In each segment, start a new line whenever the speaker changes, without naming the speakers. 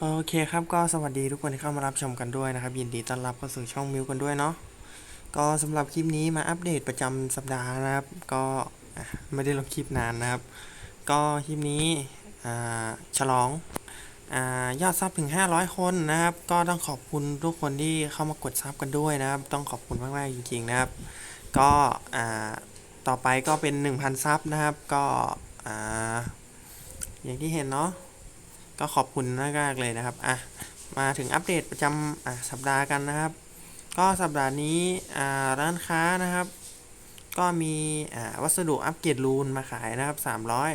โอเคครับก็สวัสดีทุกคนที่เข้ามารับชมกันด้วยนะครับ ยินดีต้อนรับเข้าสู่ช่องมิวกันด้วยเนาะก็สำหรับคลิปนี้มาอัปเดตประจำสัปดาห์นะครับ ก็ไม่ได้ลงคลิปนานนะครับ ก็คลิปนี้ฉลองอยอดซับถึง 500 คนนะครับ ก็ต้องขอบคุณทุกคนที่เข้ามากดซับกันด้วยนะครับ ต้องขอบคุณมากๆจริงๆนะครับ ก็ต่อไปก็เป็น 1,000 ซับนะครับ ก็อย่างที่เห็นเนาะ ก็ขอบคุณมากๆเลยนะครับอะมาถึงอัปเดตประจำอะสัปดาห์กันนะครับ ก็สัปดาห์นี้อ่าร้านค้านะครับ ก็มีอ่าวัสดุอัปเกรดรูนมาขายนะครับ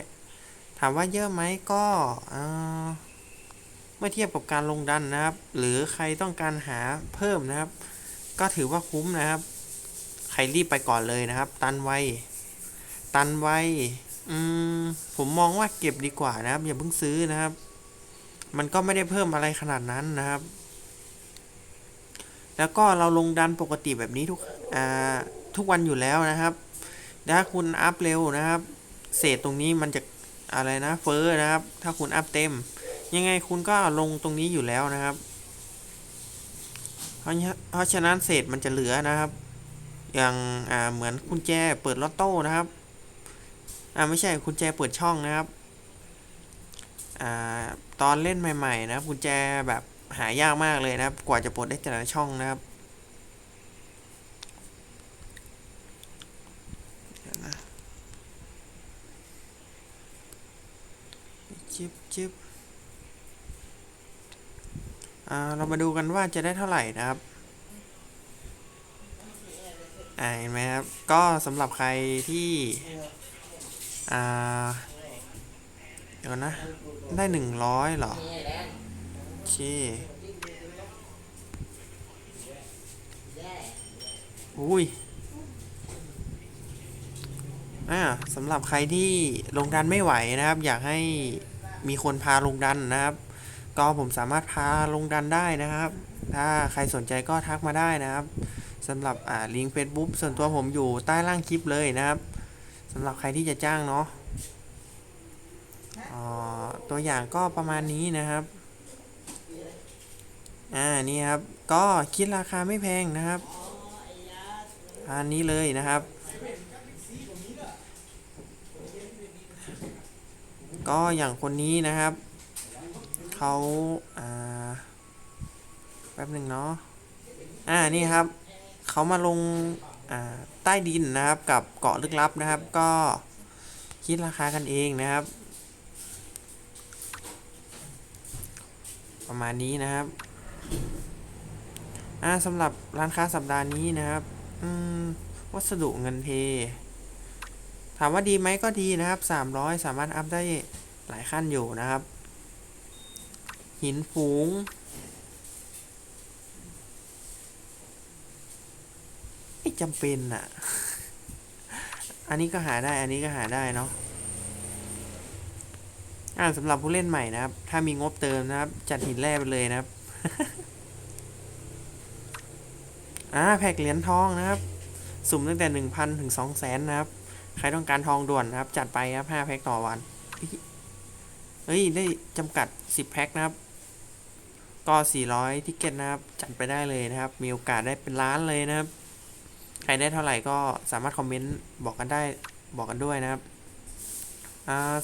300 ถามว่าเยอะไหมก็อ่าเมื่อเทียบกับการลงดันนะครับ หรือใครต้องการหาเพิ่มนะครับ ก็ถือว่าคุ้มนะครับ ใครรีบไปก่อนเลยนะครับ ตันไวตันไวอืมผมมองว่าเก็บดีกว่านะครับ อย่าเพิ่งซื้อนะครับ มันก็ไม่ได้เพิ่มอะไรขนาดนั้นนะครับ แล้วก็เราลงดันปกติแบบนี้ทุกทุกวันอยู่แล้วนะครับถ้าคุณอัพเร็วนะครับ เศษตรงนี้มันจะอะไรนะเฟอร์นะครับ ถ้าคุณอัพเต็ม ยังไงคุณก็ลงตรงนี้อยู่แล้วนะครับ เพราะฉะนั้นเศษมันจะเหลือนะครับ อย่างเหมือนกุญแจเปิดลอตโต้นะครับ อ่าไม่ใช่กุญแจเปิดช่องนะครับ ตอนเล่นใหม่ๆนะครับกุญแจแบบหายากมากเลยนะครับ กว่าจะปลดได้แต่ละช่องนะครับนะจิบจิบอ่าเรามาดูกันว่าจะได้เท่าไหร่นะครับเห็นไหมครับ ก็สำหรับใครที่อ่า เดี๋ยวนะ ได้หนึ่งร้อยเหรอ โอเค อุ้ย อ่าสำหรับใครที่ลงดันไม่ไหวนะครับ อยากให้มีคนพาลงดันนะครับ ก็ผมสามารถพาลงดันได้นะครับ ถ้าใครสนใจก็ทักมาได้นะครับสำหรับอ่าลิงก์ Facebook ส่วนตัวผมอยู่ใต้ล่างคลิปเลยนะครับสำหรับใครที่จะจ้างเนาะ ตัวอย่างก็ประมาณนี้นะครับอ่านี่ครับก็คิดราคาไม่แพงนะครับอันนี้เลยนะครับ ก็อย่างคนนี้นะครับเขาอ่าแป๊บหนึ่งเนาะอ่านี่ครับเขามาลงอ่าใต้ดินนะครับกับเกาะลึกลับนะครับ ก็คิดราคากันเองนะครับ ประมาณนี้นะครับ อ่าสำหรับร้านค้าสัปดาห์นี้นะครับอืมวัสดุเงินเทถามว่าดีไหมก็ดีนะครับ 300 สามารถอัพได้หลายขั้นอยู่นะครับ หินฝูงไม่จำเป็นอะ อันนี้ก็หาได้ อันนี้ก็หาได้เนาะ อ่าสำหรับผู้เล่นใหม่นะครับ ถ้ามีงบเติมนะครับ จัดหินแร่ไปเลยนะครับ อ่าแพ็กเหรียญทองนะครับ สุ่มตั้งแต่หนึ่งพันถึงสองแสนนะครับ ใครต้องการทองด่วนนะครับ จัดไปครับห้าแพ็กต่อวันเฮ้ย ได้จำกัดสิบแพ็กนะครับ ก็สี่ร้อยทิกเก็ตนะครับ จัดไปได้เลยนะครับ มีโอกาสได้เป็นล้านเลยนะครับ ใครได้เท่าไหร่ก็สามารถคอมเมนต์บอกกันได้บอกกันด้วยนะครับ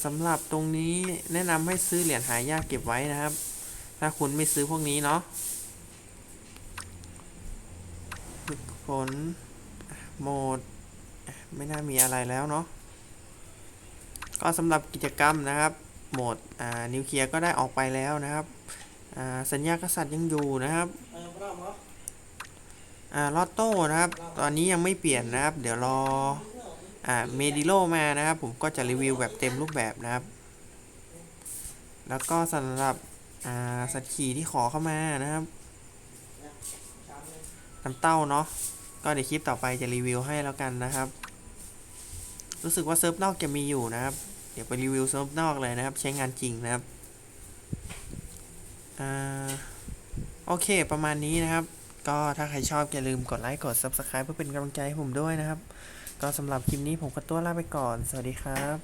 สำหรับตรงนี้แนะนำให้ซื้อเหรียญหายากเก็บไว้นะครับ ถ้าคุณไม่ซื้อพวกนี้เนาะฝึกฝนโหมด ไม่น่ามีอะไรแล้วเนาะก็สำหรับกิจกรรมนะครับ โหมดนิวเคลียร์ก็ได้ออกไปแล้วนะครับ สัญญากษัตริย์ยังอยู่นะครับอ่าลอตโต้นะครับ ตอนนี้ยังไม่เปลี่ยนนะครับ เดี๋ยวรอ เมดิโลมานะครับ ผมก็จะรีวิวแบบเต็มรูปแบบนะครับ แล้วก็สำหรับอ่าสัตว์ขี่ที่ขอเข้ามานะครับน้ำเต้าเนาะก็เดี๋ยวคลิปต่อไปจะรีวิวให้แล้วกันนะครับ รู้สึกว่าเซิร์ฟนอกจะมีอยู่นะครับ เดี๋ยวไปรีวิวเซิร์ฟนอกเลยนะครับ ใช้งานจริงนะครับอโอเค ประมาณนี้นะครับ ก็ถ้าใครชอบอย่าลืมกดไลค์กด Subscribe เพื่อเป็นกำลังใจให้ผมด้วยนะครับ ก็สำหรับคลิปนี้ผมก็ตัวลาไปก่อน สวัสดีครับ